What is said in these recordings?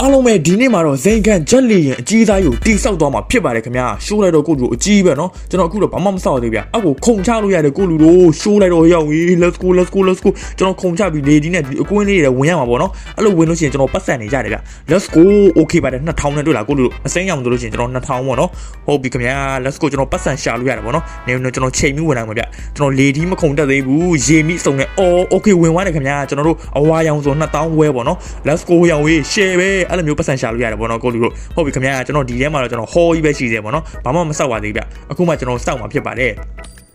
အားလုံးပဲဒီနေ့မှာတော့ဇိန်ကန်ဂျက်လီရင်အကြီးသားကိုတိဆောက်သွားမှာဖြစ်ပါတယ်ခင်ဗျာရှိုးလိုက်တော့ကိုလူတို့အကြီးပဲเนาะကျွန်တော်အခုတော့ဘာမှမဆောက်သေးဗျာအခုခုံချလို့ရတယ်ကိုလူတို့ရှိုးလိုက်တော့ရောက်ပြီ let's go let's go let's go ကျွန်တော်ခုံချပြီးလေဒီနဲ့ဒီအကွင်းလေးတွေဝင်ရမှာပေါ့เนาะအဲ့လိုဝင်လို့ရှိရင်ကျွန်တော်ပတ်စံနေကြတယ်ဗျာ let's go okay ပါတယ်2000နဲ့တွေ့လားကိုလူတို့အစိမ်းရောင်တို့လို့ရှိရင်ကျွန်တော်2000ပေါ့เนาะဟုတ်ပြီခင်ဗျာ let's go ကျွန်တော်ပတ်စံရှာလို့ရတယ်ပေါ့เนาะနေကျွန်တော်ချိန်ပြီးဝင်နိုင်မှာဗျာကျွန်တော်လေဒီမခုံတက်သေးဘူးရေမိစုံနဲ့အော် okay ဝင်သွားတယ်ခင်ဗျာကျွန်တော်တို့အဝါရောင်ဆို2000ဝဲပေါ့เนาะ let's go ရောင်ဝေး share ပဲ အဲ့လိုမျိုးပတ်စံရှာလို့ရတယ်ပေါ့နော်ကိုလူတို့ဟုတ်ပြီခင်ဗျာကျွန်တော်ဒီထဲမှာတော့ကျွန်တော်ဟောကြီးပဲရှိသေးတယ်ပေါ့နော်ဘာမှမဆောက်ပါသေးဗျအခုမှကျွန်တော်စောက်မှာဖြစ်ပါတယ်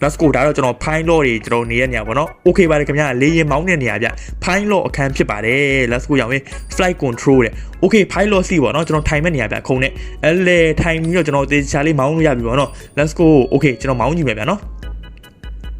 let's go ဒါတော့ကျွန်တော် fine law တွေကျွန်တော်နေတဲ့နေရာပေါ့နော် okay ပါတယ်ခင်ဗျာလေရင်မောင်းတဲ့နေရာဗျ fine law အခန်းဖြစ်ပါတယ် let's go ရောင်ဝင် flight control တဲ့ okay fine law စီပေါ့နော်ကျွန်တော်ထိုင်မဲ့နေရာဗျခုံနဲ့အဲ့လေထိုင်ပြီးတော့ကျွန်တော်တေချာလေးမောင်းလို့ရပြီပေါ့နော် let's go okay ကျွန်တော်မောင်းကြည့်မယ်ဗျနော်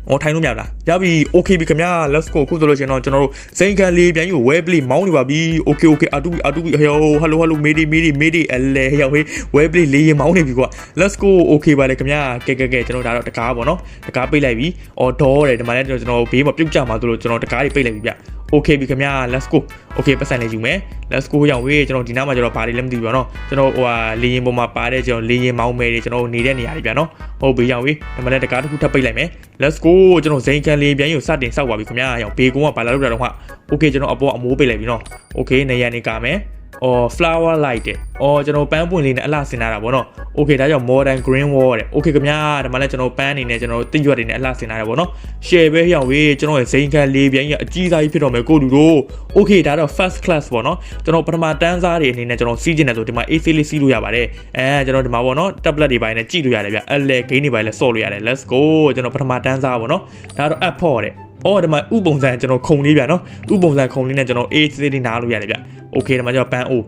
ဟောထိုင်လို့မရဘူးလားရပြီ okay ပြီခင်ဗျာ let's go ခုဆိုလို့ရှိရင်တော့ကျွန်တော်တို့စိန်ခံလေးပြန်ယူ web play မောင်းနေပါပြီ okay okay အတူအတူဟေး hello hello mayday mayday mayday အလဲဟေးဟေး web play လေးရင်မောင်းနေပြီကွာ let's go okay ပါလေခင်ဗျာကဲကဲကဲကျွန်တော်ဒါတော့တကားပေါ့နော်တကားပိတ်လိုက်ပြီအော်ဒေါ်တယ်ဒီမှာလည်းကျွန်တော်ဘေးမှာပြုတ်ကြမှာဆိုလို့ကျွန်တော်တကားတွေပိတ်လိုက်ပြီဗျ okay ပြီခင်ဗျာ let's go okay ပတ်စံလေးယူမယ် let's go ရောင်ဝေးကျွန်တော်ဒီနားမှာကျွန်တော်ဘာတွေလဲမသိဘူးပေါ့နော်ကျွန်တော်ဟိုဟာလေရင်ပေါ်မှာပါတဲ့ကျွန်တော်လေရင်မောင်းမဲတွေကျွန်တော်နေတဲ့နေရာတွေဗျာနော်ဟုတ်ပြီရောင်ဝေးဒီမှာလည်းတကားတစ်ခုထပ်ပိတ်လိုက်မယ် let's go ကျွန်တော်ဇိန်ကန်လေးပြန်ယူစတင်စောက်ပါပြီခင်ဗျာရောင်ဘေကုန်းကဘာလာလို့တာတော့ဟာ okay ကျွန်တော်အပေါ်အမိုးပိတ်လိုက်ပြီနော် okay နေရာနေကာမယ် အော် flower light တဲ့အော်ကျွန်တော်ပန်းပွင့်လေးနဲ့အလှဆင်ထားတာဗောနော် okay ဒါကြောင့် modern green wall တဲ့ okay ခင်ဗျာဒီမှာလည်းကျွန်တော်ပန်းအနေနဲ့ကျွန်တော်တင်ရွက်တွေနဲ့အလှဆင်ထားတယ်ဗောနော် share ပဲရောက်ဝေးကျွန်တော်ရဲ့ဇိန်ခံလေးပြိုင်ရဲ့အကြီးစားကြီးဖြစ်တော့မယ်ကိုလူတို့ okay ဒါတော့ first class ဗောနော်ကျွန်တော်ပထမတန်းစားတွေအနေနဲ့ကျွန်တော်စီးကျင်တယ်ဆိုဒီမှာ AC လေးစီးလို့ရပါတယ်အဲကျွန်တော်ဒီမှာဗောနော် tablet တွေပိုင်းနဲ့ကြည့်လို့ရတယ်ဗျအဲ့လေ game တွေပိုင်းလည်းဆော့လို့ရတယ် let's go ကျွန်တော်ပထမတန်းစားဗောနော်ဒါတော့ app ဖို့တဲ့ အော်ဒီမှာဥပုံစံကျွန်တော်ခုံလေးဗျာနော်ဥပုံစံခုံလေးနဲ့ကျွန်တော် AC လေးနားလို့ရတယ်ဗျ okay ဒီမှာကျွန်တော်ပန်းအိုး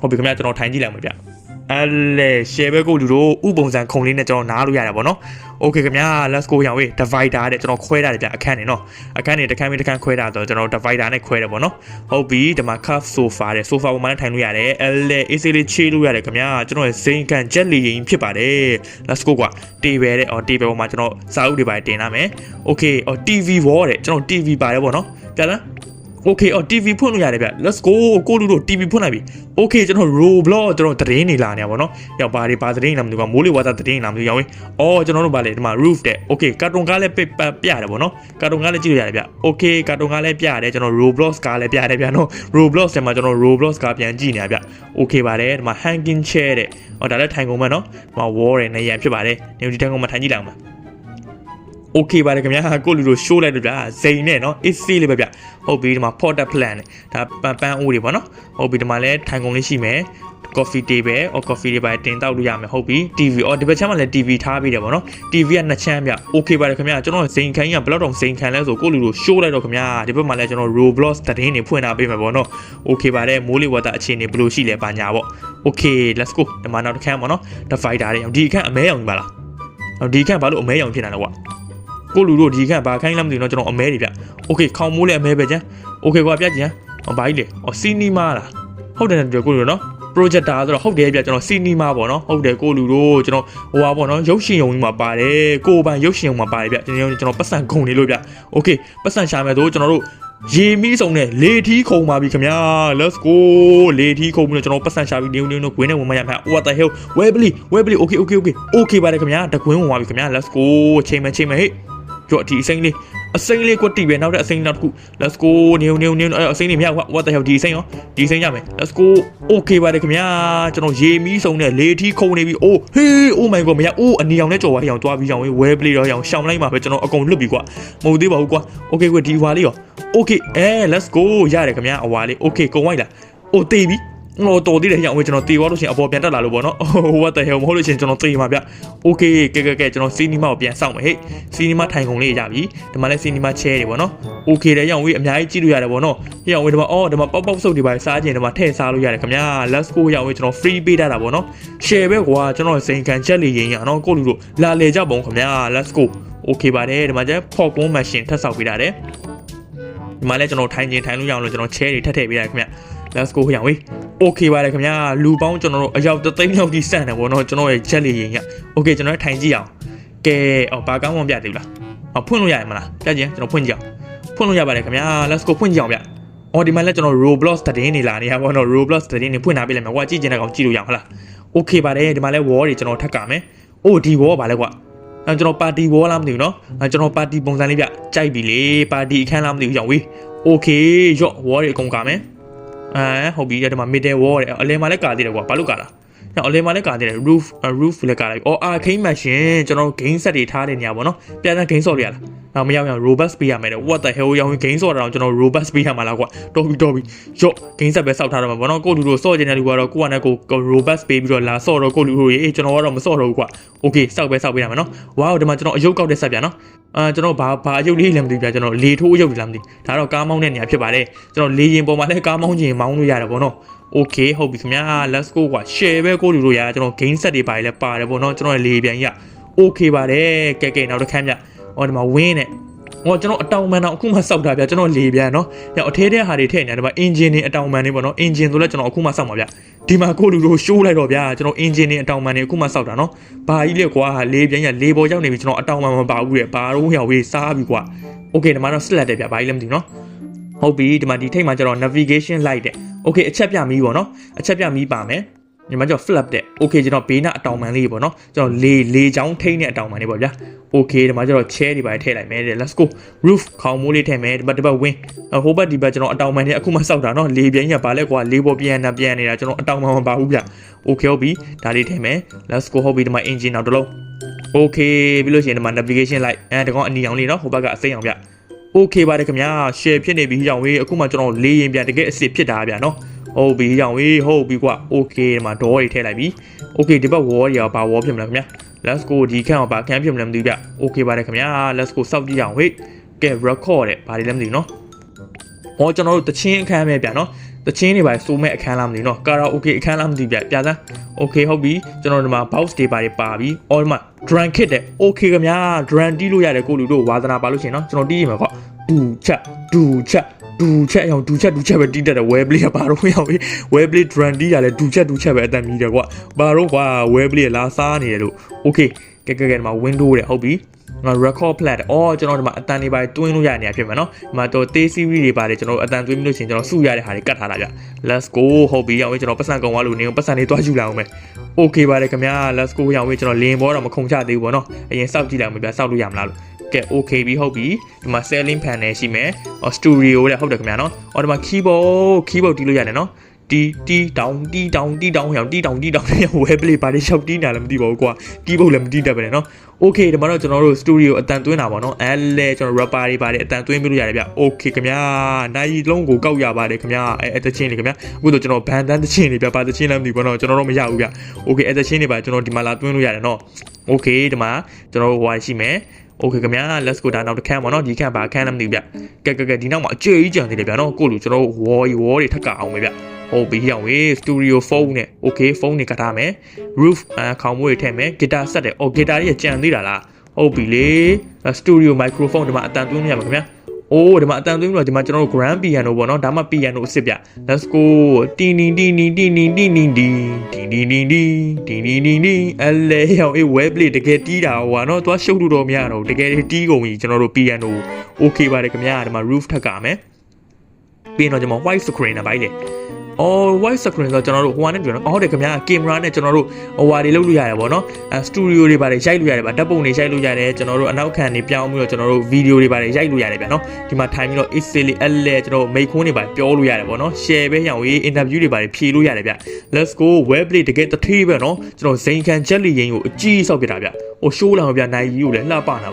ဟုတ်ပြီခင်ဗျာကျွန်တော်ထိုင်ကြည့်လိုက်မှာဗျ အဲ့လေ share ပဲကိုလူတို့ဥပုံစံခုံလေးနဲ့ကျွန်တော်နားလို့ရတယ်ဗောနော် okay ခင်ဗျာ let's go ရောင်ဝေး divider တဲ့ကျွန်တော်ခွဲတာတယ်ဗျအခန်းနေနော်အခန်းနေတစ်ခန်းပြီးတစ်ခန်းခွဲတာဆိုတော့ကျွန်တော် divider နဲ့ခွဲတယ်ဗောနော်ဟုတ်ပြီဒီမှာ cup sofa တဲ့ sofa ပေါ်မှာထိုင်လို့ရတယ်အဲ့လေ AC လေးချေးလို့ရတယ်ခင်ဗျာကျွန်တော်ဇိန်ကန် jet လေးရင်ဖြစ်ပါတယ် let's go ကွာ table တဲ့အော် table ပေါ်မှာကျွန်တော်စာအုပ်တွေပါတင်လာမယ် okay အော် TV wall တဲ့ကျွန်တော် TV ပါတယ်ဗောနော်ပြန်လား okay အော် TV ဖွင့်လို့ရတယ်ဗျ let's go ကိုလူတို့ TV ဖွင့်လိုက်ပြီ okay ကျွန်တော် Roblox ကျွန်တော်သတင်းနေလာနေပါဘောနော်ရောက်ပါဒီပါသတင်းလာမလို့ကမိုးလေဝသသတင်းလာမလို့ရောင်းဝင်အော်ကျွန်တော်တို့ဗာလေဒီမှာ roof တဲ့ okay ကာတွန်ကားလည်းပြပြရတယ်ဗောနော်ကာတွန်ကားလည်းကြည့်လို့ရတယ်ဗျ okay ကာတွန်ကားလည်းပြရတယ်ကျွန်တော် Roblox ကားလည်းပြရတယ်ဗျနော် Roblox ထဲမှာကျွန်တော် Roblox ကားပြန်ကြည့်နေရဗျ okay ပါတယ်ဒီမှာ hanging chair တဲ့ဟောဒါလည်းထိုင်ကုန်မယ်နော်ဒီမှာ wall တဲ့နေရဖြစ်ပါတယ်နေဒီထိုင်ကုန်မှာထိုင်ကြည့်လိုက်အောင်ပါ โอเคပါတယ်ခင်ဗျာကိုလူတို့ show လိုက်လို့ဗျာဇိန်နဲ့เนาะ AC လေးပဲဗျဟုတ်ပြီဒီမှာ porter plan ဒါပန်ပန်းအိုးတွေပေါ့နော်ဟုတ်ပြီဒီမှာလည်းထိုင်ကုန်လေးရှိမယ် coffee table or coffee တွေပါတင်တောက်လို့ရမယ်ဟုတ်ပြီ TV အော်ဒီဘက်ချမ်းမှာလည်း TV ထားပေးတယ်ပေါ့နော် TV ကနှစ်ချမ်းဗျ okay ပါတယ်ခင်ဗျာကျွန်တော်ဇိန်ခိုင်းကဘယ်တော့တောင်ဇိန်ခံလဲဆိုကိုလူတို့ show လိုက်တော့ခင်ဗျာဒီဘက်မှာလည်းကျွန်တော် Roblox သတင်းတွေဖွင့်ထားပေးမယ်ပေါ့နော် okay ပါတယ်မိုးလေဝသအခြေအနေဘယ်လိုရှိလဲပါညာပေါ့ okay let's go ဒီမှာနောက်တစ်ခန်းပေါ့နော် divider တွေဒီအခန်းအမဲအောင်ကြီးပါလားဒီအခန်းဘာလို့အမဲအောင်ဖြစ်နေတာလဲကွာ ကိုလူတို့ဒီခန့်ဘာခိုင်းလားမသိဘူးเนาะကျွန်တော်အမဲတွေဗျโอเคခေါင်မိုးလည်းအမဲပဲကျန်โอเคကွာပြကြည့်ဟမ်ဘာကြီးလေအော်စီနီမာလားဟုတ်တယ်ပြောကိုလူတို့เนาะ projector ဆိုတော့ဟုတ်တယ်ပြကျွန်တော်စီနီမာပေါ့နော်ဟုတ်တယ်ကိုလူတို့ကျွန်တော်ဟိုပါပေါ့နော်ရုပ်ရှင်ရုံကြီးမှာပါတယ်ကိုပိုင်ရုပ်ရှင်ရုံမှာပါတယ်ဗျကျွန်တော်ကျွန်တော်ပတ်စံခုံနေလို့ဗျโอเคပတ်စံရှာမယ်ဆိုကျွန်တော်တို့ရေမီးစုံနဲ့လေထီးခုံပါပြီခင်ဗျာ let's go လေထီးခုံပြီးတော့ကျွန်တော်ပတ်စံရှာပြီးနေနေနေကွင်းနဲ့ဝင်မရမှာ what the hell webley webley okay okay okay okay ပါတယ်ခင်ဗျာတကွင်းဝင်ပါပြီခင်ဗျာ let's go ချိန်မယ်ချိန်မယ်ဟေ့ ကြော့ဒီအစိမ့်လေးအစိမ့်လေးကွက်တီပဲနောက်တဲ့အစိမ့်နောက်တစ်ခု let's go နေနေနေအဲ့အစိမ့်လေးမရဘူး what the hell ဒီအစိမ့်ရောဒီအစိမ့်ရမယ် let's go okay ပါတယ်ခင်ဗျာကျွန်တော်ရေမီးစုံနဲ့လေထီးခုံနေပြီ oh hey oh my god မရ oh အနေအောင်နဲ့ကြော်ပါအောင်တွားပြီးအောင်ဝဲပလေးတော့အောင်ရှောင်းလိုက်မှာပဲကျွန်တော်အကုန်လွတ်ပြီကွာမဟုတ်သေးပါဘူးကွာ okay ကွဒီဟွာလေးရော okay အဲ let's go ရတယ်ခင်ဗျာအဝါလေး okay ကုန်လိုက်လား oh တေးပြီ ဟိုတော်သေးတယ်ညောင်ဝေးကျွန်တော်တေသွားလို့ရှိရင်အပေါ်ပြန်တက်လာလို့ပေါ့နော် what the hell မဟုတ်လို့ရှိရင်ကျွန်တော်တေမှာဗျ okay ကဲကဲကဲကျွန်တော်စီနီမာကိုပြန်စောင့်မယ်ဟေ့စီနီမာထိုင်ကုန်လေးရပြီဒီမှာလည်းစီနီမာချဲတွေပေါ့နော် okay တယ်ညောင်ဝေးအများကြီးကြည့်လို့ရတယ်ပေါ့နော်ညောင်ဝေးဒီမှာအော်ဒီမှာပေါက်ပေါက်စုပ်တွေပါစားခြင်းဒီမှာထည့်စားလို့ရတယ်ခင်ဗျာ let's go ညောင်ဝေးကျွန်တော် free ပေးတတ်တာပေါ့နော် share ပဲကွာကျွန်တော်စိန်ခံချက်လေးရင်ရနော်ကိုလူတို့လာလေကြပုံခင်ဗျာ let's go okay ပါတယ်ဒီမှာကျဖော့ကုန်းမရှင်ထပ်ဆောက်ပေးတာတယ်ဒီမှာလည်းကျွန်တော်ထိုင်ခြင်းထိုင်လို့ရအောင်လို့ကျွန်တော် chair တွေထပ်ထည့်ပေးရတယ်ခင်ဗျာ let's go ရအောင်ဝေး okay ပါတယ်ခင်ဗျာလူပေါင်းကျွန်တော်တို့အယောက်တသိန်းလောက်ကြီးစံတယ်ဗောနော်ကျွန်တော်ရဲ့ချက်လေးရင်ရ okay ကျွန်တော်ထိုင်ကြည့်အောင်ကဲအော်ဘာကောင်းမှမပြသေးဘူးလားအော်ဖွင့်လို့ရရမလားပြကြည့်ကျွန်တော်ဖွင့်ကြည့်အောင်ဖွင့်လို့ရပါတယ်ခင်ဗျာ let's go ဖွင့်ကြည့်အောင်ဗျ အော်ဒီမှာလည်းကျွန်တော် Roblox သတင်းတွေလာနေရပါတော့ Roblox သတင်းတွေဖွင့်ထားပေးလိုက်မယ်ကွာကြည့်ကျင်တဲ့ကောင်ကြည့်လို့ရအောင်ဟုတ်လား Okay ပါတယ်ဒီမှာလည်း wall တွေကျွန်တော်ထပ်ကမယ်အိုးဒီ wall ပါလဲကွာအဲကျွန်တော် party wall လားမသိဘူးเนาะအဲကျွန်တော် party ပုံစံလေးပြကြိုက်ပြီလေ party အခန်းလားမသိဘူးကြောင်ဝေး Okay ရော့ wall တွေအကုန်ကမယ် အဲဟုတ်ပြီဒီမှာ middle wall တွေအလယ်မှာလည်းကာသေးတယ်ကွာဘာလို့ကာလား နော်အလယ်မှာလည်းကာသေးတယ် roof roof လည်းကာလိုက်အော် arcade machine ကျွန်တော် game set တွေထားတဲ့နေရာပေါ့နော်ပြန်တဲ့ game ဆော့ရရလားတော့မရောက်ရင် robust ပေးရမယ်တဲ့ what the hell ရောင်း game ဆော့တာတော့ကျွန်တော် robust ပေးရမှာလားကွာတော်ပြီတော်ပြီရော့ game set ပဲစောက်ထားတော့မှာပေါ့နော်ကိုလူတို့ဆော့ကျင်တဲ့လူကတော့ကိုကနဲ့ကို robust ပေးပြီးတော့လာဆော့တော့ကိုလူတို့ရေးကျွန်တော်ကတော့မဆော့တော့ဘူးကွာ okay စောက်ပဲစောက်ပေးရမယ်နော် wow ဒီမှာကျွန်တော်အယုတ်ကောက်တဲ့ဆက်ပြန်နော်အာကျွန်တော်ဘာဘာအယုတ်လေးလည်းမသိဘူးပြကျွန်တော်လေထိုးအယုတ်တွေလည်းမသိဒါတော့ကားမောင်းတဲ့နေရာဖြစ်ပါတယ်ကျွန်တော်လေရင်ပေါ်မှာလည်းကားမောင်းခြင်းမောင်းလို့ရတယ်ပေါ့နော် okay ဟုတ်ပြီခင်ဗျာ let's go ကွာ share ပဲကိုလူတို့ရကျွန်တော် game set တွေပါလဲပါတယ်ပေါ့နော်ကျွန်တော်လေပြန်ရ okay ပါတယ်ကဲကဲနောက်တစ်ခါမြဟောဒီမှာ win နဲ့ဟောကျွန်တော်အတောင်မှန်တော့အခုမှစောက်တာဗျကျွန်တော်လေပြန်နော်ညအထဲထဲဟာတွေထည့်နေတယ်ဒီမှာ engine တွေအတောင်မှန်တွေပေါ့နော် engine ဆိုလဲကျွန်တော်အခုမှစောက်မှာဗျဒီမှာကိုလူတို့ show လိုက်တော့ဗျကျွန်တော် engine တွေအတောင်မှန်တွေအခုမှစောက်တာနော်ဘာကြီးလဲကွာလေပြန်ရလေပေါ်ရောက်နေပြီကျွန်တော်အတောင်မှန်မပါဘူးတဲ့ဘာတော့ရောက်ပြီးစားပြီကွာ okay ဒီမှာတော့ select တယ်ဗျဘာကြီးလဲမသိဘူးနော် ဟုတ်ပြီဒီမှာဒီထိတ်မှာကျတော့ navigation light တဲ့ okay အချက်ပြမီးပေါ့နော်အချက်ပြမီးပါမယ်ဒီမှာကျတော့ flap တဲ့ okay ကျွန်တော်ဘေးနားအတောင်ပံလေးပေါ့နော်ကျွန်တော်လေလေချောင်းထိန်းတဲ့အတောင်ပံလေးပေါ့ဗျာ okay ဒီမှာကျတော့ chair တွေပါထည့်လိုက်မယ်တဲ့ let's go roof ခေါင်းမိုးလေးထည့်မယ်ဒီဘက်ဒီဘက် win ဟိုဘက်ဒီဘက်ကျွန်တော်အတောင်ပံလေးအခုမှစောက်တာနော်လေပြင်းကြီးကဘာလဲကွာလေပေါ်ပြန်နေပြန်နေတာကျွန်တော်အတောင်ပံမပါဘူးဗျ okay ဟုတ်ပြီဒါလေးထည့်မယ် let's go ဟုတ်ပြီဒီမှာ engine နောက်တစ်လုံး okay ပြီးလို့ရှိရင်ဒီမှာ navigation light အဲတကောင်အနီအောင်လေးနော်ဟိုဘက်ကအစိမ်းအောင်ဗျ okay ပါတယ်ခင်ဗျာ share ဖြစ်နေပြီကြောင်ဝေးအခုမှကျွန်တော်လေးရင်ပြန်တကယ်အစ်စ်ဖြစ်တာဗျာနော်ဟုတ်ပြီကြောင်ဝေးဟုတ်ပြီကွာ okay ဒီမှာ door တွေထည့်လိုက်ပြီ okay ဒီဘက် wall တွေရောဘာ wall ဖြစ်မလဲခင်ဗျာ let's go ဒီခန့်အောင်ဘာခန့်ဖြစ်မလဲမသိဘူးဗျ okay ပါတယ်ခင်ဗျာ let's go စောက်ကြည့်အောင်ဝေးကဲ record တဲ့ဘာတွေလဲမသိဘူးနော်ဟောကျွန်တော်တို့တချင်းအခန်းပဲဗျာနော် တချင်းတွေပါစိုးမဲ့အခန်းလားမသိဘူးနော်ကာရာโอเคအခန်းလားမသိဘူးဗျပြစမ်း okay ဟုတ်ပြီကျွန်တော်ဒီမှာ box တွေပါတွေပါပြီအော်ဒီမှာ drum kit တဲ့ okay ခင်ဗျာ drum တီးလို့ရတယ်ကိုလူတို့ဝါသနာပါလို့ရှိရင်နော်ကျွန်တော်တီးရမှာကွာ ဒူချက်ဒူချက်ဒူချက်အောင်ဒူချက်ဒူချက်ပဲတီးတတ်တယ် web play ကဘာတော့ရောက်ပြီ web play drum တီးရတယ်ဒူချက်ဒူချက်ပဲအတန်မြည်တယ်ကွာဘာတော့ကွာ web play လာစားနေတယ်လို့ okay ကဲကဲကဲဒီမှာ window တဲ့ဟုတ်ပြီငါ record plat အော်ကျွန်တော်ဒီမှာအတန်တွေပါတွင်းလို့ရနေရဖြစ်မှာနော်ဒီမှာတော့ T series တွေပါတယ်ကျွန်တော်အတန်တွင်းပြီးလို့ရှိရင်ကျွန်တော်စုရတဲ့ဟာတွေကတ်ထားတာဗျ let's go ဟုတ်ပြီအောင်ကျွန်တော်ပတ်စံကောင်သွားလို့နေပတ်စံတွေတွားယူလာအောင်မယ် okay ပါတယ်ခင်ဗျာ let's go ရအောင်ကျွန်တော်လင်းဘောတော့မခုံချသေးဘူးပေါ့နော်အရင်စောက်ကြည့်လိုက်အောင်ဗျစောက်လို့ရမလားလို့ကဲ okay ပြီဟုတ်ပြီဒီမှာ selling panel ရှိမယ်အော် studio တဲ့ဟုတ်တယ်ခင်ဗျာနော်အော်ဒီမှာ keyboard keyboard တီးလို့ရတယ်နော် တီတီတောင်တီတောင်တီတောင်ရောင်တီတောင်တီတောင်ရောင် web play ပါလေးရှောက်တီးနေတာလည်းမသိပါဘူးကွာ keyboard လည်းမတီးတတ်ပဲနော် okay ဒီမှာတော့ကျွန်တော်တို့ studio အတန်သွင်းတာပေါ့နော်အဲလဲကျွန်တော် rapper တွေပါတယ်အတန်သွင်းပြလို့ရတယ်ဗျ okay ခင်ဗျာနိုင်လုံးကိုကောက်ရပါတယ်ခင်ဗျာအဲအတချင်းတွေခင်ဗျာအခုတော့ကျွန်တော်ဘန်တန်းတချင်းတွေဗျပါတချင်းလည်းမသိဘူးပေါ့နော်ကျွန်တော်တော့မရဘူးဗျ okay အတချင်းတွေပါကျွန်တော်ဒီမှာလာသွင်းလို့ရတယ်နော် okay ဒီမှာကျွန်တော်တို့ဟိုရှိမယ် okay ခင်ဗျာ let's go ဒါနောက်တစ်ခန်းပေါ့နော်ဒီခန်းပါခန်းလည်းမသိဘူးဗျကဲကဲကဲဒီနောက်မှာအကျယ်ကြီးကြံသေးတယ်ဗျနော်ကိုလူကျွန်တော် wall wall တွေထပ်ကအောင်ပဲဗျ ဟုတ်ပြီအောင်ဝေး studio phone နဲ့ okay phone တွေကထားမယ် roof အခေါင်းမွေးတွေထည့်မယ် guitar set တယ် oh guitar တွေကြံသေးတာလားဟုတ်ပြီလေ studio microphone ဒီမှာအတန်သွင်းနေရမှာခင်ဗျာအိုးဒီမှာအတန်သွင်းပြီးတော့ဒီမှာကျွန်တော်တို့ grand piano ပေါ့နော်ဒါမှ piano အစ်စ်ဗျ let's go တီနီတီနီတီနီတီနီတီတီနီနီနီတီနီနီနီအလဲရောင်အေး web play တကယ်တီးတာဟိုကနော်သွားရှုပ်လို့တော့မရတော့တကယ်တီးကုန်ပြီကျွန်တော်တို့ piano okay ပါတယ်ခင်ဗျာဒီမှာ roof ထက်ကမယ်ပြီးတော့ကျွန်တော် white screen နဲ့ပိုင်းလေ အော် white screen ဆိုတော့ကျွန်တော်တို့ဟိုကနေတွေ့နော်ဟုတ်တယ်ခင်ဗျာကင်မရာနဲ့ကျွန်တော်တို့ဟိုဟာတွေလုပ်လို့ရတယ်ဗောနော်အဲစတူဒီယိုတွေပါတယ်ရိုက်လို့ရတယ်ဗျဓာတ်ပုံတွေရိုက်လို့ရတယ်ကျွန်တော်တို့အနောက်ခံတွေပြောင်းပြီးတော့ကျွန်တော်တို့ဗီဒီယိုတွေပါတယ်ရိုက်လို့ရတယ်ဗျနော်ဒီမှာထိုင်ပြီးတော့ easily အဲ့လေကျွန်တော်မိတ်ခွန်းတွေပါပြောလို့ရတယ်ဗောနော် share ပဲရအောင်ရေး interview တွေပါတယ်ဖြေလို့ရတယ်ဗျ let's go web play တကယ်တထေးပဲနော်ကျွန်တော်ဇိန်ခံချက်လီရင်ကိုအကြီးဆောက်ပြတာဗျဟို show လာမှာဗျနိုင်ကြီးကိုလည်းလှပနာ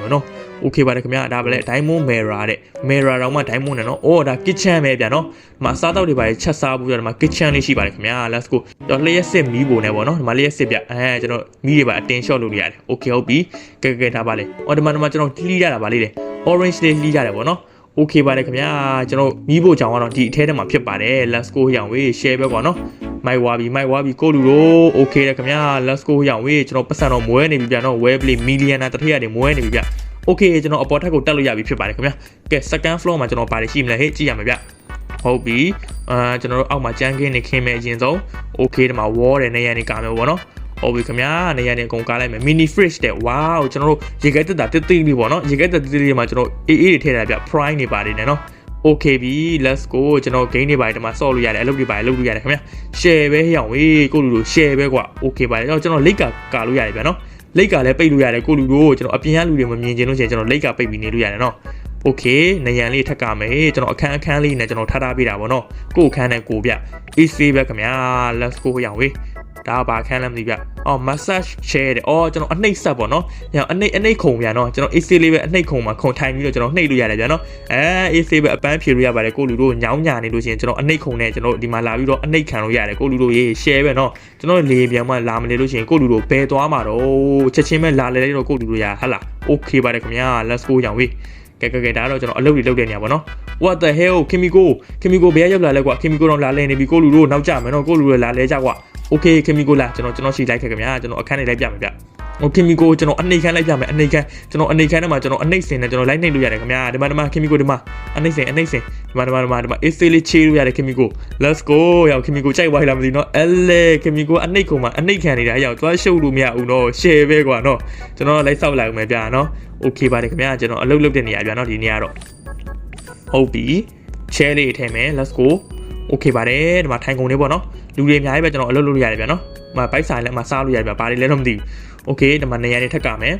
ပဲနော် okay ပါတယ်ခင်ဗျာဒါပဲလေ diamond mirror တဲ့ mirror တော့မှ diamond နဲ့နော်အော်ဒါ kitchen ပဲဗျာနော်ဒီမှာအစားတောက်တွေပါတယ်ချက်စားဖို့ကြဒီမှာ kitchen လေးရှိပါတယ်ခင်ဗျာ let's go ကျွန်တော်လျှက်စစ်မီးပုံနဲ့ပေါ့နော်ဒီမှာလျှက်စစ်ဗျအဲကျွန်တော်မီးတွေပါအတင် shot လုပ်လို့ရတယ် okay ဟုတ်ပြီကဲကဲဒါပါလေအော်ဒီမှာဒီမှာကျွန်တော်လှီးရတာပါလေးလေ orange လေးလှီးရတယ်ပေါ့နော် okay ပါတယ်ခင်ဗျာကျွန်တော်မီးဖို့ကြောင်ကတော့ဒီအထဲထဲမှာဖြစ်ပါတယ် let's go ရအောင်ဝေး share ပဲကွာနော်မိုက်ဝါပြီမိုက်ဝါပြီကိုလူတို့ okay လေခင်ဗျာ let's go ရအောင်ဝေးကျွန်တော်ပတ်စံတော့မွဲနေပြီဗျာနော် web play millionaire တစ်ထည့်ရတယ်မွဲနေပြီဗျ okay ကျွန်တော်အပေါ်ထပ်ကိုတက်လို့ရပြီဖြစ်ပါတယ်ခင်ဗျာကဲ second floor မှာကျွန်တော်ပါတယ်ရှိမလဲဟဲ့ကြည့်ရမယ်ဗျဟုတ်ပြီအာကျွန်တော်တို့အောက်မှာကြမ်းခင်းနေခင်းမဲ့အရင်ဆုံး okay ဒီမှာ wall တဲ့နေရာနေကာမယ်ပေါ့နော်ဟုတ်ပြီခင်ဗျာနေရာနေအကုန်ကားလိုက်မယ် mini fridge တဲ့ wow ကျွန်တော်တို့ရေခဲတက်တာတိတ်တိတ်လေးပေါ့နော်ရေခဲတက်တိတ်တိတ်လေးမှာကျွန်တော်အေးအေးတွေထည့်ထားပြ prime နေပါတယ်နော် okay ပြီ let's go ကျွန်တော် game တွေပါတယ်ဒီမှာဆော့လို့ရတယ်အလုပ်တွေပါတယ်လုပ်လို့ရတယ်ခင်ဗျာ share ပဲဟောင်းဝေးကိုလူတို့ share ပဲကွာ okay ပါတယ်ကျွန်တော်လိတ်ကကာလို့ရတယ်ဗျာနော် လိတ်ကလည်းပိတ်လို့ရတယ်ကိုလူတို့ကျွန်တော်အပြင်ကလူတွေမမြင်ချင်လို့ရှိရင်ကျွန်တော်လိတ်ကပိတ်ပြီးနေလို့ရတယ်နော် โอเคနယံလေးထက်ကမယ်ကျွန်တော်အခန်းအခန်းလေးနဲ့ကျွန်တော်ထားထားပေးတာဗောနော်ကို့အခန်းနဲ့ကိုဗျ AC ပဲခင်ဗျာ let's go ရအောင်ဝေး ဒါဘာခန်းလဲမသိဗျအော် massage chair တဲ့အော်ကျွန်တော်အနှိပ်ဆက်ပေါ့နော်ညအနှိပ်အနှိပ်ခုံဗျာနော်ကျွန်တော် AC လေးပဲအနှိပ်ခုံမှာခုံထိုင်ပြီးတော့ကျွန်တော်နှိပ်လို့ရတယ်ဗျာနော်အဲ AC ပဲအပန်းဖြေလို့ရပါတယ်ကိုလူတို့ညောင်းညာနေလို့ရှိရင်ကျွန်တော်အနှိပ်ခုံနဲ့ကျွန်တော်ဒီမှာလာပြီးတော့အနှိပ်ခံလို့ရတယ်ကိုလူတို့ရေး share ပဲနော်ကျွန်တော်လေပြန်မှလာမနေလို့ရှိရင်ကိုလူတို့ဘယ်သွားမှာတော့ချက်ချင်းပဲလာလေလိုက်တော့ကိုလူတို့ရဟဟလာ okay ပါတယ်ခင်ဗျာ let's go ရအောင်ဝေးကဲကဲကဲဒါကတော့ကျွန်တော်အလုပ်တွေလုပ်တဲ့နေရာပေါ့နော် what the hell ခင်မီကိုခင်မီကိုဘယ်ရောက်လာလဲကွာခင်မီကိုတော့လာလဲနေပြီကိုလူတို့နောက်ကြမယ်နော်ကိုလူတွေလာလဲကြကွာ okay ခင်မီကိုလာကျွန်တော်ကျွန်တော်ရှိလိုက်ခဲ့ခင်ဗျာကျွန်တော်အခန်းနေလိုက်ပြမယ်ဗျโอเคမီကိုကျွန်တော်အနေခန်းလိုက်ပြမယ်အနေခန်းကျွန်တော်အနေခန်းထဲမှာကျွန်တော်အနှိမ့်စင်နဲ့ကျွန်တော်လိုက်နှိမ့်လို့ရတယ်ခင်ဗျာဒီမှာဒီမှာခင်မီကိုဒီမှာအနှိမ့်စင်အနှိမ့်စင်ဒီမှာဒီမှာဒီမှာဒီမှာအေးစေးလေးချေးလို့ရတယ်ခင်မီကို let's go ရောက်ခင်မီကိုကြိုက်သွားလားမသိဘူးနော်အဲလေခင်မီကိုအနှိမ့်ခုံမှာအနှိမ့်ခံနေတာရောက်သွားရှုပ်လို့မရဘူးနော် share ပဲကွာနော်ကျွန်တော်လိုက်ဆောက်လိုက်အောင်မယ်ဗျာနော် okay ပါတယ်ခင်ဗျာကျွန်တော်အလုပ်လုပ်တဲ့နေရာဗျာနော်ဒီနေရာတော့ ဟုတ်ပြီ share လေးထည့်မယ် let's go okay ပါတယ်ဒီမှာထိုင်ကုန်လေးပေါ့နော် လူတွေအများကြီးပဲကျွန်တော်အလုပ်လုပ်လို့ရတယ်ဗျာနော်ဒီမှာဘိုက်ဆိုင်လည်းမှာစားလို့ရတယ်ဗျာဘာတွေလဲတော့မသိဘူး okay ဒီမှာနေရာတွေထပ်ကမယ်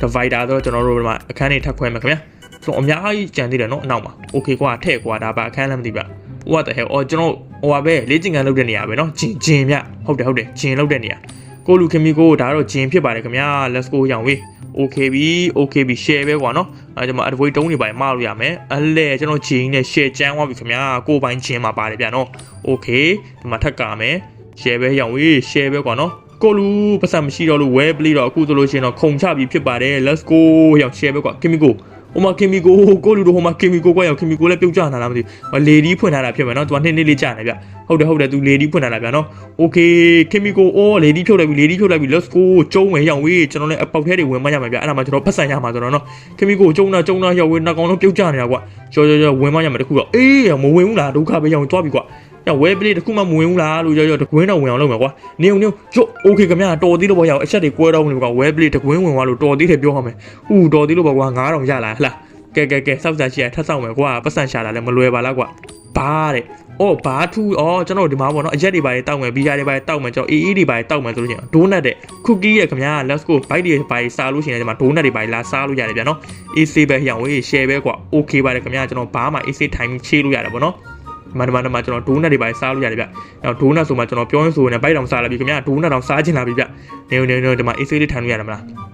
divider တော့ကျွန်တော်တို့ဒီမှာအခန်းတွေထပ်ခွဲမယ်ခင်ဗျာကျွန်တော်အများကြီးကြံသေးတယ်နော်အနောက်မှာ okay ကွာထည့်ကွာဒါပါအခန်းလည်းမသိဗျာ what the hell အော်ကျွန်တော်ဟိုပါပဲလေ့ကျင့်ခန်းလုပ်တဲ့နေရာပဲနော်ဂျင်ဂျင်ဗျဟုတ်တယ်ဟုတ်တယ်ဂျင်လုပ်တဲ့နေရာ ကိုလူခင်မီကိုဒါတော့ဂျင်ဖြစ်ပါတယ်ခင်ဗျာ let's go ရောင်ဝေး okay ပြီ okay ပြီ share ပဲကွာနော်အဲကျွန်မ advoid တုံးတွေပါမှားလို့ရမယ်အလဲကျွန်တော်ဂျင်းနဲ့ share ကျန်းသွားပြီခင်ဗျာကိုယ်ပိုင်ဂျင်းမှာပါတယ်ဗျာနော် okay ဒီမှာထပ်ကာမယ် share ပဲရောင်ဝေး share ပဲကွာနော်ကိုလူပတ်စံမရှိတော့လို့ဝဲပလီတော့အခုဆိုလို့ရှိရင်တော့ခုံချပြီးဖြစ်ပါတယ် let's go ရောင် share ပဲကွာခင်မီကို ဟိုမှာခင်မီကိုကိုလူတို့ဟိုမှာခင်မီကိုကွာရောင်ခင်မီကိုလည်းပြုတ်ကျလာလားမသိဘူးလေဒီဖွင့်ထားတာဖြစ်မယ်နော်သူကနှစ်နှစ်လေးကြာနေဗျဟုတ်တယ်ဟုတ်တယ်သူလေဒီဖွင့်ထားတာဗျာနော် okay ခင်မီကိုအော်လေဒီဖြုတ်လိုက်ပြီလေဒီဖြုတ်လိုက်ပြီ let's go ကျုံးဝင်ရောက်ဝေးကျွန်တော်လည်းအပေါက်ထဲတွေဝင်မရမှာဗျအဲ့ဒါမှကျွန်တော်ဖက်ဆန်ရမှာဆိုတော့နော်ခင်မီကိုကျုံးတာကျုံးတာရောက်ဝေးနောက်ကောင်လုံးပြုတ်ကျနေတာကွာကြော်ကြော်ကြော်ဝင်မရမှာတခုတော့အေးမဝင်ဘူးလားဒုက္ခပဲရောက်သွားပြီကွာ ရဝဲပလေးတခုမှမဝင်ဘူးလားလို့ကြော်ကြော်တကွင်းတော့ဝင်အောင်လုပ်မှာကွာနေုံနေုံကျို့ okay ခင်ဗျာတော်သေးလို့ပေါ့ရောက်အချက်တွေကွဲတော့မလို့ကွာဝဲပလေးတကွင်းဝင်သွားလို့တော်သေးတယ်ပြောရမယ်ဟူတော်သေးလို့ပေါ့ကွာ9000ရလာဟလားကဲကဲကဲစောက်စားရှိရထပ်ဆောင်မယ်ကွာပတ်စံရှာတာလည်းမလွယ်ပါလားကွာဘာတဲ့အော်ဘာထူအော်ကျွန်တော်ဒီမှာပေါ့နော်အရက်တွေပါတယ်တောက်မယ်ဘီယာတွေပါတယ်တောက်မယ်ကျွန်တော်အေးအေးတွေပါတယ်တောက်မယ်ဆိုလို့ရှိရင်ဒိုးနတ်တဲ့คุกกี้ရဲ့ခင်ဗျာ let's go bite တွေပါတယ်စားလို့ရှိရင်ဒီမှာဒိုးနတ်တွေပါတယ်လာစားလို့ရတယ်ဗျာနော် AC ပဲဟျောင်ဝေး share ပဲကွာ okay ပါတယ်ခင်ဗျာကျွန်တော်ဘာမှ AC time ချေးလို့ရတယ်ပေါ့နော် မန္တမန္တမှာကျွန်တော်ဒိုးနတ်တွေပါတယ်စားလို့ရတယ်ဗျ။အဲဒိုးနတ်ဆိုမှကျွန်တော်ပြောရင်ဆိုရင်ဘိုက်တောင်စားလာပြီခင်ဗျာဒိုးနတ်တောင်စားချင်လာပြီဗျ။နေနေနေဒီမှာ AC လေးထိုင်လို့ရတယ်မလား။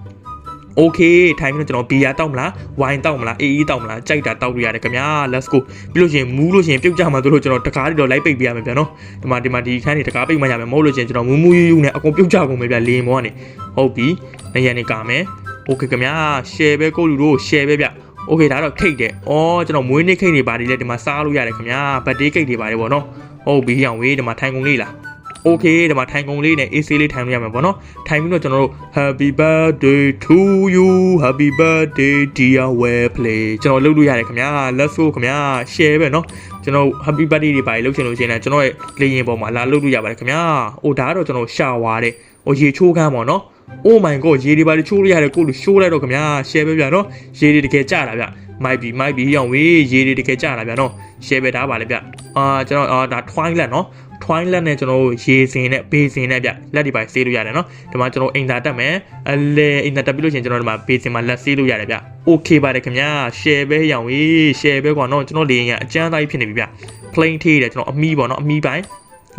okay ထိုင်ပြီးတော့ကျွန်တော်ဘီယာတောက်မလားဝိုင်တောက်မလားအေးအေးတောက်မလားကြိုက်တာတောက်လို့ရတယ်ခင်ဗျာ let's go ပြီးလို့ရှိရင်မူးလို့ရှိရင်ပြုတ်ကြမှာတို့လို့ကျွန်တော်တကားတွေတော့လိုက်ပိတ်ပေးရမယ်ဗျာနော်ဒီမှာဒီမှာဒီခန်းတွေတကားပိတ်မှရမယ်မဟုတ်လို့ရှိရင်ကျွန်တော်မူးမူးယူးယူးနဲ့အကုန်ပြုတ်ကြကုန်မယ်ဗျာလေမောကနေဟုတ်ပြီနေရနေကာမယ် okay ခင်ဗျာ share ပဲကိုလူတို့ share ပဲဗျ okay ဒါတော့ခိတ်တယ်။အော်ကျွန်တော်မွေးနေ့ခိတ်တွေပါတယ်လေဒီမှာစားလို့ရတယ်ခင်ဗျာ။ဘတ်ဒေးခိတ်တွေပါတယ်ပေါ့နော်။ဟုတ်ပြီအောင်ဝေးဒီမှာထိုင်ကုန်လေးလား။ okay ဒီမှာထိုင်ကုန်လေးနဲ့ AC လေးထိုင်လို့ရမှာပေါ့နော်။ထိုင်ပြီးတော့ကျွန်တော်တို့ Happy birthday to you Happy birthday dear well play ကျွန်တော်လုပ်လို့ရတယ်ခင်ဗျာ။ let's go ခင်ဗျာ share ပဲနော်။ကျွန်တော် Happy birthday တွေပါတယ်လုပ်ချင်လို့ရှိရင်လည်းကျွန်တော်ရဲ့လေရင်ပေါ်မှာလာလုပ်လို့ရပါတယ်ခင်ဗျာ။အိုဒါကတော့ကျွန်တော်ရှာဝါတဲ့။ဟိုရေချိုးကမ်းပေါ့နော်။ oh my god ရေတွေပါလေချိုးလို့ရတယ်ကိုလူရှိုးလိုက်တော့ခင်ဗျာ share ပဲဗျာနော်ရေတွေတကယ်ကြတာဗျမိုက်ပြီမိုက်ပြီရောင်ဝေးရေတွေတကယ်ကြတာဗျာနော် share ပဲထားပါလေဗျအာကျွန်တော်အာဒါ twilight နော် twilight နဲ့ကျွန်တော်တို့ရေစင်နဲ့ဘေးစင်နဲ့ဗျလက်ဒီပိုင်းဆေးလို့ရတယ်နော်ဒီမှာကျွန်တော်အိမ်သာတက်မယ်အလဲအိမ်သာတက်ပြီးလို့ရှိရင်ကျွန်တော်ဒီမှာဘေးစင်မှာလက်ဆေးလို့ရတယ်ဗျ okay ပါတယ်ခင်ဗျာ share ပဲရောင်ဝေး share ပဲကွာနော်ကျွန်တော်လေရင်ကအကျန်းသားကြီးဖြစ်နေပြီဗျ plain ထေးတယ်ကျွန်တော်အမီးပေါ့နော်အမီးပိုင်း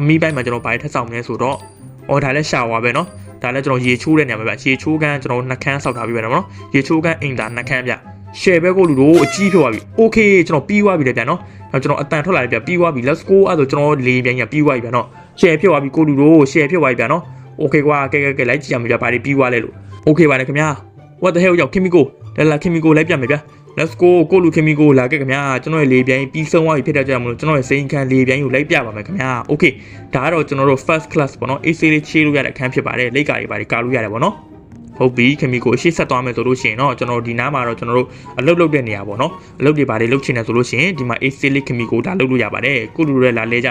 အမီးပိုင်းမှာကျွန်တော်ဘာထက်ဆောင်လဲဆိုတော့အော်ဒါလည်းရှာဝါပဲနော် ဒါလည်းကျွန်တော်ရေချိုးတဲ့နေရာမှာဗျရေချိုးကန်းကျွန်တော်နှကန်းဆောက်ထားပြီးပဲနော်ရေချိုးကန်းအိမ်သာနှကန်းဗျ share ပဲကိုလူတို့အကြီးဖြစ်သွားပြီ okay ကျွန်တော်ပြီးသွားပြီလေဗျာနော်အဲ့ကျွန်တော်အတန်ထွက်လာပြီဗျပြီးသွားပြီ let's go အဲ့ဆိုကျွန်တော်လေပြန်ပြန်ပြီးသွားပြီဗျာနော် share ဖြစ်သွားပြီကိုလူတို့ share ဖြစ်သွားပြီဗျာနော် okay ကွာကဲကဲကဲလိုက်ကြည့်ရမယ်ဗျာဘာတွေပြီးသွားလဲလို့ okay ပါလေခင်ဗျာ what the hell ရောက် chemical လာလာ chemical လိုက်ပြမယ်ဗျာ let's go ကိုလူခင်မီကိုလာခဲ့ခင်ဗျာကျွန်တော်ရဲ့လေပြိုင်ပြီးဆုံးသွားပြီဖြစ်တဲ့ကြောင့်မလို့ကျွန်တော်ရဲ့စိန်ခံလေပြိုင်ကိုလိုက်ပြပါမယ်ခင်ဗျာ okay ဒါကတော့ကျွန်တော်တို့ first class ပေါ့နော် AC လေးချေးလို့ရတဲ့အခန်းဖြစ်ပါတယ်လိတ်ကာတွေပါတွေကာလို့ရတယ်ပေါ့နော်ဟုတ်ပြီခင်မီကိုအရှိဆက်သွားမယ်ဆိုလို့ရှိရင်တော့ကျွန်တော်ဒီနားမှာတော့ကျွန်တော်တို့အလုပ်လုပ်တဲ့နေရာပေါ့နော်အလုပ်တွေဘာတွေလုပ်ချင်တယ်ဆိုလို့ရှိရင်ဒီမှာ AC လေးခင်မီကိုဒါလုပ်လို့ရပါတယ်ကိုလူတွေလာလဲကြ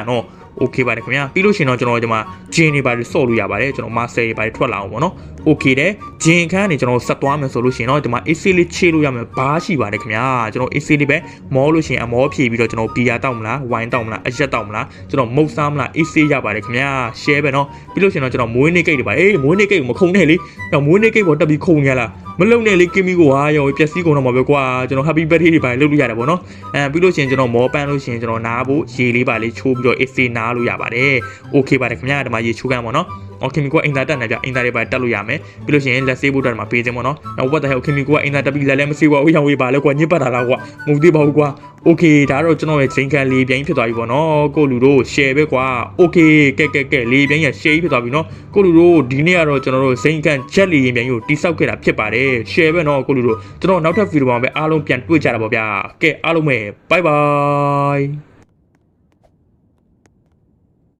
နော် okay ပါတယ်ခင်ဗျာပြီးလို့ရှိရင်တော့ကျွန်တော်ဒီမှာဂျင်းတွေပါတယ်ဆော့လို့ရပါတယ်ကျွန်တော်မာဆယ်တွေပါတယ်ထွက်လာအောင်ပေါ့နော် okay တဲ့ဂျင်းခန်းနေကျွန်တော်ဆက်သွားမယ်ဆိုလို့ရှိရင်တော့ဒီမှာ AC လေးချေလို့ရမယ်ဘားရှိပါတယ်ခင်ဗျာကျွန်တော် AC လေးပဲမောလို့ရှိရင်အမောဖြည့်ပြီးတော့ကျွန်တော်ဘီယာတောက်မလားဝိုင်းတောက်မလားအရက်တောက်မလားကျွန်တော်မုတ်စားမလား AC ရပါတယ်ခင်ဗျာ share ပဲနော်ပြီးလို့ရှိရင်တော့ကျွန်တော်မွေးနေ့ကိတ်တွေပါအေးမွေးနေ့ကိတ်ကိုမခုံနဲ့လေတော့မွေးနေ့ကိတ်ပေါ်တက်ပြီးခုံရလား မလုံနဲ့လေကင်မီကိုဟာရောပျက်စီးကုန်တော့မှာပဲကွာကျွန်တော် happy birthday တွေပါလုပ်လို့ရတယ်ပေါ့နော်အဲပြီးလို့ရှိရင်ကျွန်တော်မောပန်းလို့ရှိရင်ကျွန်တော်နားဖို့ရေလေးပါလေးချိုးပြီးတော့ AC နားလို့ရပါတယ် okay ပါတယ်ခင်ဗျာဒီမှာရေချိုးကမ်းပေါ့နော်အော်ခင်မီကအင်တာတက်နေပြအင်တာတွေပါတက်လို့ရမယ်ပြီးလို့ရှိရင်လက်ဆေးဖို့အတွက်ဒီမှာပေးစင်းပေါ့နော်နောက် what the hell ခင်မီကအင်တာတက်ပြီးလက်လည်းမဆေးပါဘူးရောင်ဝေးပါလဲကွာညစ်ပတ်တာလားကွာမဟုတ်သေးပါဘူးကွာ okay ဒါတော့ကျွန်တော်ရဲ့ချိန်ခံလေးပြိုင်ဖြစ်သွားပြီပေါ့နော်ကိုလူတို့ share ပဲကွာ okay ကဲကဲကဲလေးပြိုင်ရ share ဖြစ်သွားပြီနော်ကိုလူတို့ဒီနေ့ကတော့ကျွန်တော်တို့ချိန်ခံချက်လေးပြိုင်ကိုတိစောက်ခဲ့တာဖြစ်ပါတယ် share ပဲနော်ကိုလူတို့ကျွန်တော်နောက်ထပ်ဗီဒီယိုမှာပဲအားလုံးပြန်တွေ့ကြတာပေါ့ဗျာကဲအားလုံးပဲ bye bye